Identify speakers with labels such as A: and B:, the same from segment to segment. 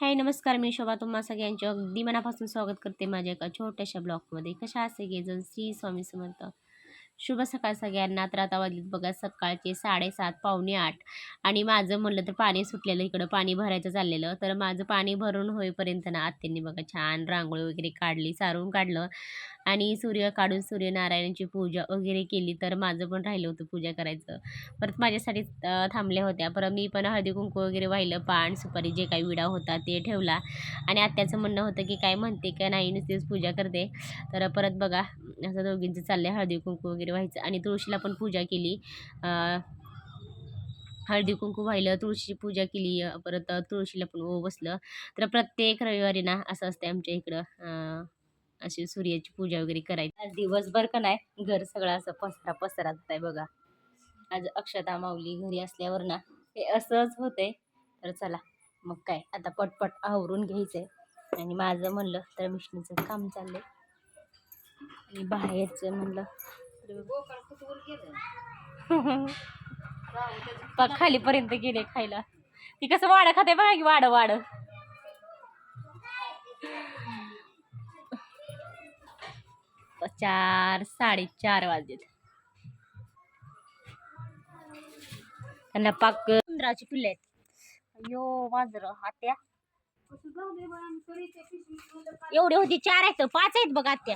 A: हाय नमस्कार. मी शोभा. तुम्हा सगळ्यांचे अगदी मनापासून स्वागत करते माझ्या एका छोट्याशा ब्लॉगमध्ये. कशा असे गे जण श्री स्वामी समर्थ. शुभ सकाळ सगळ्यांना. तर आता वाजलीत बघा सकाळचे साडेसात पावणे आठ. आणि माझं म्हणलं तर पाणी सुटलेलं इकडं पाणी भरायचं चाललेलं. तर माझं पाणी भरून होईपर्यंत ना आत्यांनी बघा छान रांगोळी वगैरे काढली सारून काढलं. आणि सूर्य काढून सूर्यनारायणाची पूजा वगैरे केली तर माझं पण राहिलं होतं पूजा करायचं. परत माझ्यासाठी थांबल्या होत्या. परत मी पण हळदी कुंकू वगैरे वाहिलं पान सुपारी जे काही विडा होता ते ठेवला. आणि आत्याचं म्हणणं होतं की काय म्हणते का नाही नुसतीच पूजा करते. तर परत बघा असं दोघींचं चाललं हळदी कुंकू वगैरे व्हायचं. आणि तुळशीला पण पूजा केली. हळदी कुंकू वाहिलं तुळशीची पूजा केली परत तुळशीला पण ओ बसलं. तर प्रत्येक रविवारी ना असं असते आमच्या इकडं अशी सूर्याची पूजा वगैरे करायची. आज दिवसभर का नाही घर सगळं असं पसरा पसरा जात आहे बघा. आज अक्षता माऊली घरी असल्यावर ना हे असंच होतंय. तर चला मग काय आता पटपट आवरून घ्यायचंय. आणि माझं म्हणलं तर मिशनीचं काम चाललंय. आणि बाहेरचं म्हणलं पग खालीपर्यंत गेले खायला. ती कसं वाडं खाते बघा की वाडं वाडं. चार साडेचार वाजलेत. त्यांना पाक उंदराची पिल्ले आहेत. अयो वाजर आत्या. एवढे होते चार आहेत पाच आहेत बघा आत्या.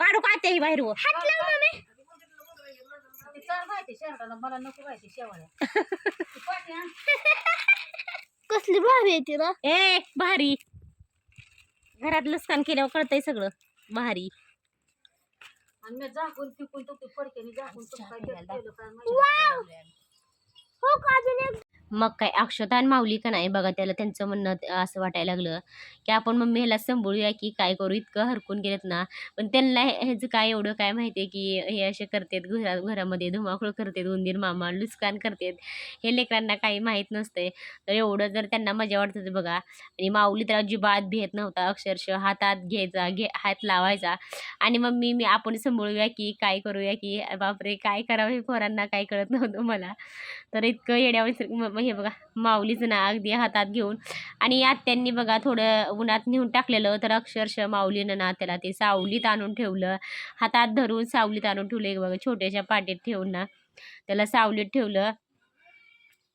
A: काढू का आत्या ही बाहेर वर?
B: मला नको शेवाळ्या
C: कसली भारी आहे तिला ना.
A: ए भारी. घरात लसकान केल्यावर कळतंय सगळं. भारी.
B: आणि झाकून झाकून. माहिती
C: हो का अजून एक?
A: मग काय अक्षता आणि माऊली का नाही? बघा त्याला त्यांचं म्हणणं असं वाटायला लागलं की आपण मम्मी ह्याला संभळूया की काय करू? इतकं हरकून गेलेत ना. पण त्यांना हे- ह्याचं काय एवढं काय माहिती आहे की हे असे करतात घरा घरामध्ये धुमाकूळ करतात उंदीर मामा लुचकान करतात हे लेकरांना काही माहीत नसतंय. तर एवढं जर त्यांना मजा वाटत बघा. आणि माऊली तर अजिबात भेट नव्हता. अक्षरशः हातात घ्यायचा घे हात लावायचा. आणि मम्मी मी आपण संभळूया की काय करूया की बापरे काय करावं हे पोरांना काय कळत नव्हतं मला. तर इतकं येड्यावर हे बघा माऊलीचं ना अगदी हातात घेऊन. आणि आत्यांनी बघा थोडं उन्हात नेऊन टाकलेलं तर अक्षरशः माऊलीनं ना त्याला ते सावलीत आणून ठेवलं. हातात धरून सावलीत आणून ठेवलं एक बघा छोट्याशा पाटीत ठेवून ना. त्याला सावलीत ठेवलं.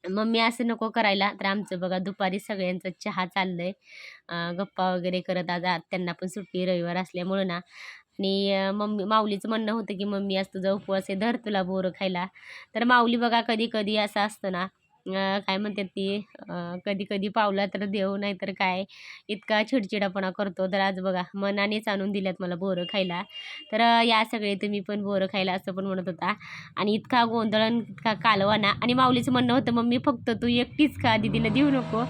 A: मम्मी असं नको करायला. तर आमचं बघा दुपारी सगळ्यांचं चहा चाललंय. गप्पा वगैरे करत आज त्यांना पण सुट्टी रविवार असल्यामुळं ना. आणि मम्मी माऊलीचं म्हणणं होतं की मम्मी आज तुझा उपवास आहे धर तुला बोरं खायला. तर माऊली बघा कधी कधी असं असतं ना काय म्हणतात ती कधी कधी पावला तर देव नाही तर काय? इतका चिडचिडापणा करतो. तर आज बघा मनानेच आणून दिल्यात मला बोरं खायला. तर या सगळे तुम्ही पण बोरं खायला असं पण म्हणत होता. आणि इतका गोंधळ आणि इतका कालवाना. आणि माऊलीचं म्हणणं होतं मम्मी फक्त तू एकटीच का? दिदीला देऊ नको.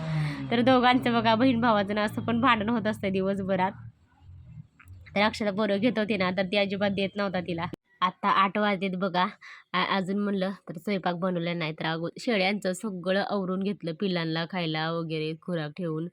A: तर दोघांचं बघा बहीण भावाचं ना असं पण भांडण होत असतं दिवसभरात. तर अक्षरा बोरं घेत होती ना तर ती अजिबात देत नव्हता तिला. आत्ता आठ वाजलेत बघा. आ- अजून म्हणलं तर स्वयंपाक बनवला नाही तर अगो शेळ्यांचं सगळं आवरून घेतलं पिल्लांना खायला वगैरे खुराक ठेवून.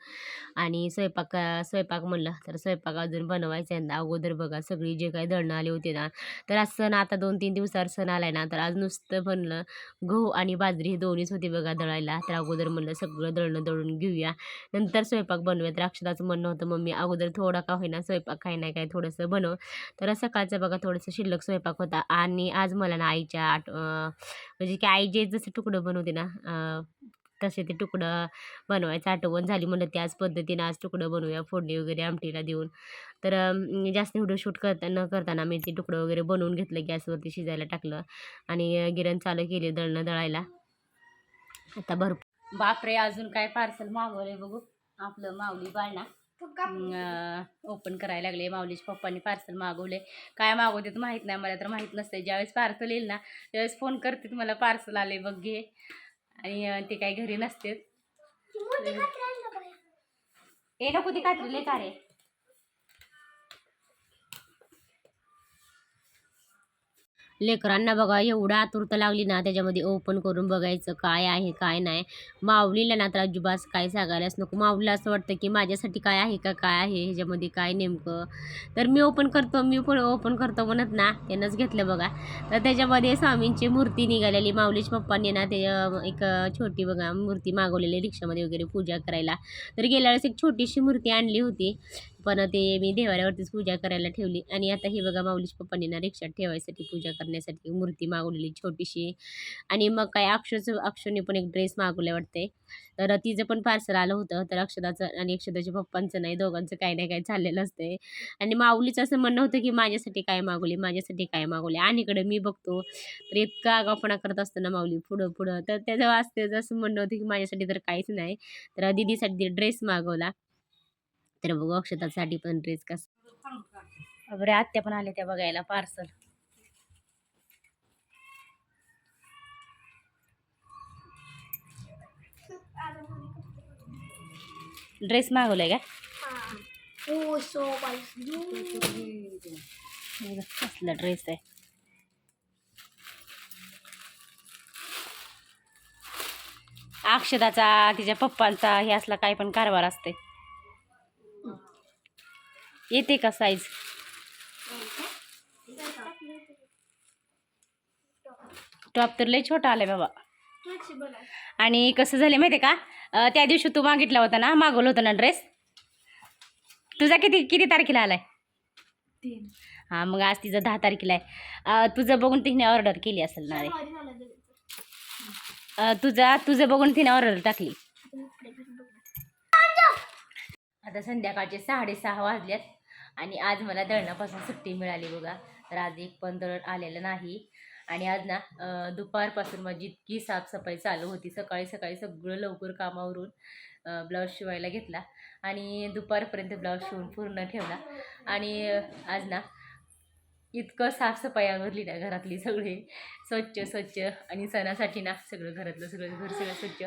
A: आणि स्वयंपाक स्वयंपाक म्हणलं तर स्वयंपाक अजून बनवायचा आहे. ना अगोदर बघा सगळी जे काही दळणं आले होते ना तर आज सण आता दोन तीन दिवसावर सण आलाय ना तर आज नुसतं बनलं गहू आणि बाजरी हे दोन्हीच होती बघा दळायला. तर अगोदर म्हणलं सगळं दळणं दळून घेऊया. नंतर स्वयंपाक बनवूया. तर अक्षताचं म्हणणं होतं मम्मी अगोदर थोडा का होईना स्वयंपाक काही नाही काय थोडंसं बनव. तर सकाळचं बघा थोडंसं शिल्लक स्वयंपाक होता. आणि आज मला ना आईच्या आठ म्हणजे की आई जे जसं तुकडं बनवते ना तसे ते तुकडं बनवायचं आठवण झाली म्हणलं त्याच पद्धतीनं आज तुकडं बनवूया फोडणी वगैरे आमटीला देऊन. तर जास्त व्हिडिओ शूट करता न करताना मी ते तुकडं वगैरे बनवून घेतलं गॅसवरती शिजायला टाकलं आणि गिरण चालू केली दळणं दळायला. आता भरपूर बापरे अजून काय पार्सल मागवलंय बघू आपलं माऊली बाळणा. ओपन करायला लागले. माऊलीच्या पप्पांनी पार्सल मागवले. काय मागवते तर माहीत नाही मला तर माहीत नसते ज्यावेळेस पार्सल येईल ना त्यावेळेस फोन करते मला पार्सल आले बघ घे. आणि ते काही घरी नसते ए नको ती कात्रीले का रे लेकरांना बघा एवढं आतुरता लागली ना त्याच्यामध्ये ओपन करून बघायचं काय आहे काय नाही. माऊलीला ना तर अजिबात काय सांगायलाच नको. माऊलीला असं वाटतं की माझ्यासाठी काय आहे का काय आहे ह्याच्यामध्ये काय नेमकं? तर मी ओपन करतो मी पण ओपन करतो म्हणत ना त्यानंच घेतलं बघा. तर त्याच्यामध्ये स्वामींची मूर्ती निघालेली. माऊलीच्या पप्पांनी ना ते एक छोटी बघा मूर्ती मागवलेली रिक्षामध्ये वगैरे पूजा करायला. तर गेल्या वेळेस एक छोटीशी मूर्ती आणली होती. पण ते मी देवाऱ्यावरतीच पूजा करायला ठेवली. आणि आता ही बघा माऊलीच्या पप्पांनी ना रिक्षात ठेवायसाठी पूजा करण्यासाठी मूर्ती मागवलेली छोटीशी. आणि मग काय अक्षरचं अक्षरने पण एक ड्रेस मागवले वाटते तर तिचं पण पार्सल आलं होतं तर अक्षदाचं आणि अक्षदाच्या पप्पांचं नाही दोघांचं काही नाही काय चाललेलं असते आणि माऊलीचं असं म्हणणं होतं की माझ्यासाठी काय मागवले माझ्यासाठी काय मागवले? आणि इकडे मी बघतो तर इतका गपणा करत असतो ना माऊली पुढं पुढं. तर त्याचं वाचते असं म्हणणं होतं की माझ्यासाठी तर काहीच नाही तर दिदीसाठी ड्रेस मागवला. तर बघू अक्षतासाठी पण ड्रेस कसा. बरे आत्या पण आले त्या बघायला पार्सल. ड्रेस मागवलाय का?
C: हो. सो
A: बघा, कसला ड्रेस आहे. अक्षदाचा तिच्या पप्पांचा हे असला काही पण कारभार असते येते का साईज टॉप तर लय छोटा आलाय बाबा. आणि कसं झालं माहिती का? त्या दिवशी तू मागितला होता ना मागवलं होतं ना ड्रेस तुझा किती किती तारखेला आलाय? हां मग आज तिचं दहा तारखेला आहे. तुझं बघून तिने ऑर्डर केली असेल ना रे? तुझा तुझं बघून तिने ऑर्डर टाकली. आता संध्याकाळचे साडेसहा वाजल्यात आणि आज मला दळणापासून सुट्टी मिळाली बघा. तर आज एक पण दळण आलेलं नाही. आणि आज ना दुपारपासून माझी इतकी साफसफाई चालू होती. सकाळी सकाळी सगळं लवकर कामावरून ब्लाऊज शिवायला घेतला आणि दुपारपर्यंत ब्लाऊज शिवून पूर्ण ठेवला. आणि आज ना इतकं साफसफाई आवरली ना घरातली सगळी. स्वच्छ स्वच्छ आणि सणासाठी ना सगळं घरातलं सगळं घर सगळं स्वच्छ.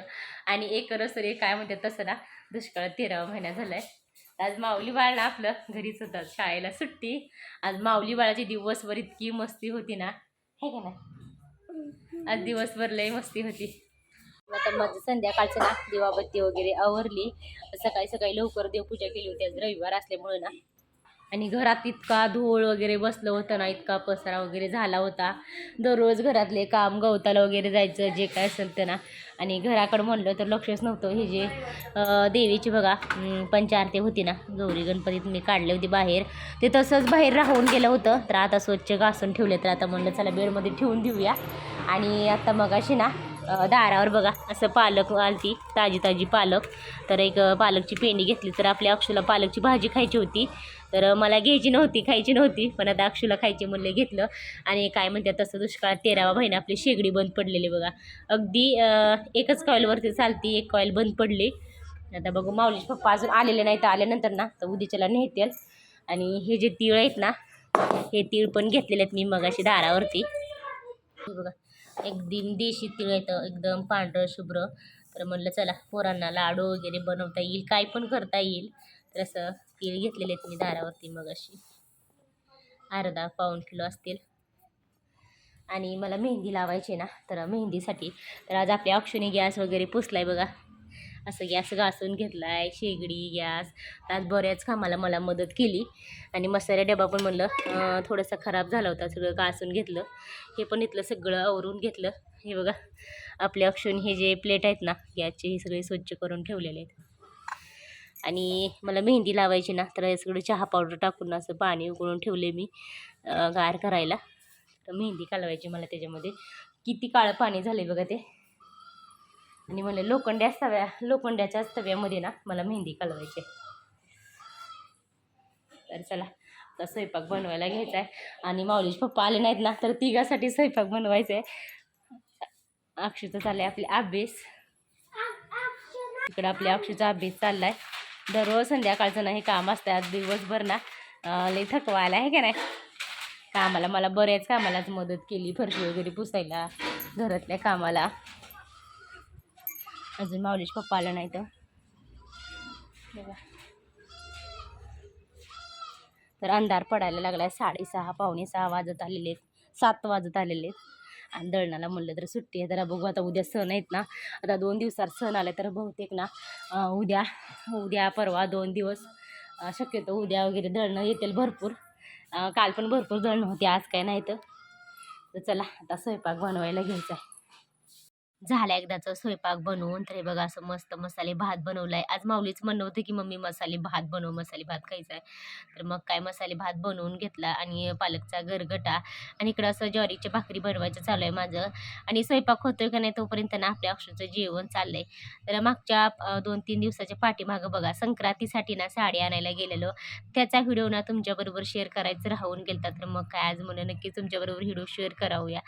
A: आणि एक तरी काय म्हणतात तसं ना दुष्काळात तेरावा महिना झाला आहे आज माऊली बाळ ना आपलं घरीच होतात शाळेला सुट्टी. आज माऊली बाळाची दिवसभर इतकी मस्ती होती ना हे का ना आज दिवसभर लई मस्ती होती. आता माझं संध्याकाळचं ना दिवाबत्ती वगैरे आवरली. सकाळी सकाळी लवकर देवपूजा केली होती. आज रविवार असल्यामुळे ना. आणि घरात इतका धूळ वगैरे बसलं होतं ना इतका पसरा वगैरे झाला होता. दररोज घरातले काम गवताला वगैरे जायचं जे काय असेल ते ना. आणि घराकडं म्हणलं तर लक्षच नव्हतं. हे जे देवीची बघा पंचारती होती ना गौरी गणपतीत मी काढले होते बाहेर. ते तसंच बाहेर राहून गेलं होतं. तर आता स्वच्छ घासून ठेवले तर आता म्हणलं चला बेडमध्ये ठेवून देऊया. आणि आता मग अशी ना दारावर बघा असं पालक आलती ताजी ताजी पालक. तर एक पालकची पेंडी घेतली. तर आपल्या अक्षूला पालकची भाजी खायची होती. तर मला घ्यायची नव्हती खायची नव्हती. पण आता अक्षूला खायची म्हणले घेतलं. आणि काय म्हणतात तसं दुष्काळ तेरावा महिना आपली शेगडी बंद पडलेली बघा. अगदी एकच कॉईलवरती चालती एक कॉईल बंद पडली. आता बघू माऊलीचे पप्पा अजून आलेले नाही तर आल्यानंतर ना तर उद्याच्याला नेहतील आणि हे जे तीळ आहेत ना हे तीळ पण घेतलेले आहेत मी मगाशी दारावरती. बघा एकदम देशी तिळ येतं एकदम पांढरं शुभ्र. तर म्हणलं चला पोरांना लाडू वगैरे बनवता येईल काय पण करता येईल. तर असं तीळ घेतलेले आहेत मी दारावरती मग अशी अर्धा पाऊण किलो असतील. आणि मला मेहंदी लावायची ना तर मेहंदीसाठी. तर आज आपल्या अक्षुनी गॅस वगैरे पुसलाय बघा. असं गॅस घासून घेतला आहे शेगडी गॅस. आज बऱ्याच कामाला मला मदत केली. आणि मसाला डबा पण म्हणलं थोडंसं खराब झाला होता सगळं घासून घेतलं. हे पण इथलं सगळं आवरून घेतलं. हे बघा आपल्या अक्षून हे जे प्लेट आहेत ना गॅसचे हे सगळे स्वच्छ करून ठेवलेले आहेत. आणि मला मेहंदी लावायची ना तर सगळं चहा पावडर टाकून असं पाणी उकळून ठेवले मी गार करायला. तर मेहंदी कालवायची मला त्याच्यामध्ये. किती काळं पाणी झालं बघा ते. आणि म्हणलं लोखंड्याच तव्या लोखंड्याच्याच तव्यामध्ये ना मला मेहंदी कालवायची आहे. तर चला आता स्वयंपाक बनवायला घ्यायचा आहे आणि माऊलीचे पप्पा आले नाहीत ना तर तिघासाठी स्वयंपाक बनवायचा आहे अक्षरचं चाललं आहे आपले अभ्यास. इकडं आपल्या अक्षरचा अभ्यास चालला आहे दररोज संध्याकाळचं नाही काम असतं दिवसभर ना लई थकवा आला आहे का नाही? कामाला मला बऱ्याच कामालाच मदत केली फरशी वगैरे पुसायला घरातल्या कामाला. अजून माऊलीच पप्पा आलं नाही तर. तर अंधार पडायला लागला आहे साडेसहा पावणे सहा वाजत आलेले आहेत सात वाजत आलेले आहेत. आणि दळणाला म्हणलं तर सुट्टी आहे. तर बघू आता उद्या सण आहेत ना. आता दोन दिवसात सण आले तर बहुतेक ना उद्या उद्या परवा दोन दिवस शक्यतो उद्या वगैरे दळणं येतील भरपूर. काल पण भरपूर दळणं होते आज काय नाही तर तर चला आता स्वयंपाक बनवायला घ्यायचा आहे. झाला एकदाचं स्वयंपाक बनवून तर हे बघा असं मस्त मसाले भात बनवलाय. आहे आज माऊलीच म्हणणं होतं की मम्मी मसाले भात बनव मसाले भात खायचा आहे. तर मग काय मसाले भात बनवून घेतला आणि पालकचा गरगटा आणि इकडं असं ज्वारीची भाकरी बनवायचं चालू आहे माझं. आणि स्वयंपाक होतोय का नाही तोपर्यंत ना आपल्या अक्षरचं जेवण चाललंय. तर मागच्या दोन तीन दिवसाच्या पाठीमागं बघा संक्रांतीसाठी ना साडी आणायला गेलेलो. त्याचा व्हिडिओ ना तुमच्याबरोबर शेअर करायचं राहून गेलता. तर मग काय आज म्हणून नक्की तुमच्याबरोबर व्हिडिओ शेअर करावूया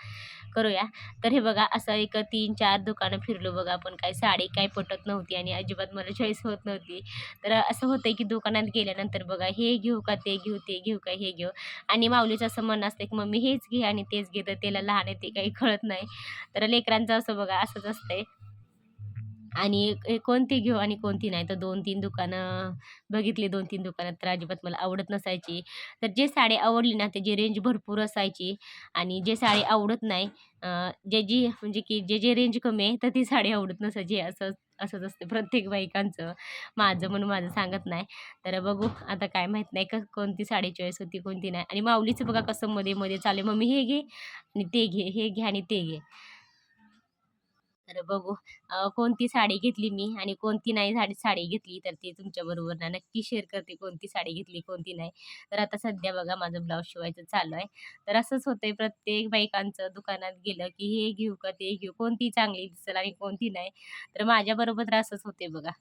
A: करूया. तर हे बघा असं एक तीन चार दुकानं फिरलो बघा आपण. काय साडी काय पटत नव्हती आणि अजिबात मला चॉईस होत नव्हती. तर असं होतं की दुकानात गेल्यानंतर बघा हे घेऊ का ते घेऊ ते घेऊ का हे घेऊ. आणि माऊलीचं असं म्हणणं असतं की मम्मी हेच घे आणि तेच घे तर त्याला लहान आहे ते काही कळत नाही. तर लेकरांचं असं बघा असंच असतंय. आणि कोणती घेऊ आणि कोणती नाही. तर दोन तीन दुकानं बघितली दोन तीन दुकानात तर अजिबात मला आवडत नसायची. तर जे साडी आवडली ना त्याची रेंज भरपूर असायची. आणि जे साडी आवडत नाही जे जी म्हणजे की जे जे रेंज कमी आहे तर ती साडी आवडत नसायची. असं असंच असते प्रत्येक बायकांचं. माझं म्हणून माझं सांगत नाही. तर बघू आता काय माहीत नाही का कोणती साडी चॉईस होती कोणती नाही. आणि माऊलीचं बघा कसं मध्ये मध्ये चालेल मम्मी हे घे आणि ते घे हे घे आणि ते घे. तर बघू कोणती साडी घेतली मी आणि कोणती नाही साडी साडी घेतली तर ते तुमच्याबरोबर ना नक्की शेअर करते कोणती साडी घेतली कोणती नाही. तर आता सध्या बघा माझं ब्लाऊज शिवायचं चालू आहे. तर असंच होतंय प्रत्येक बायकांचं दुकानात गेलं की हे घेऊ का ते घेऊ कोणती चांगली दिसेल आणि कोणती नाही. तर माझ्याबरोबर तर असंच होते बघा.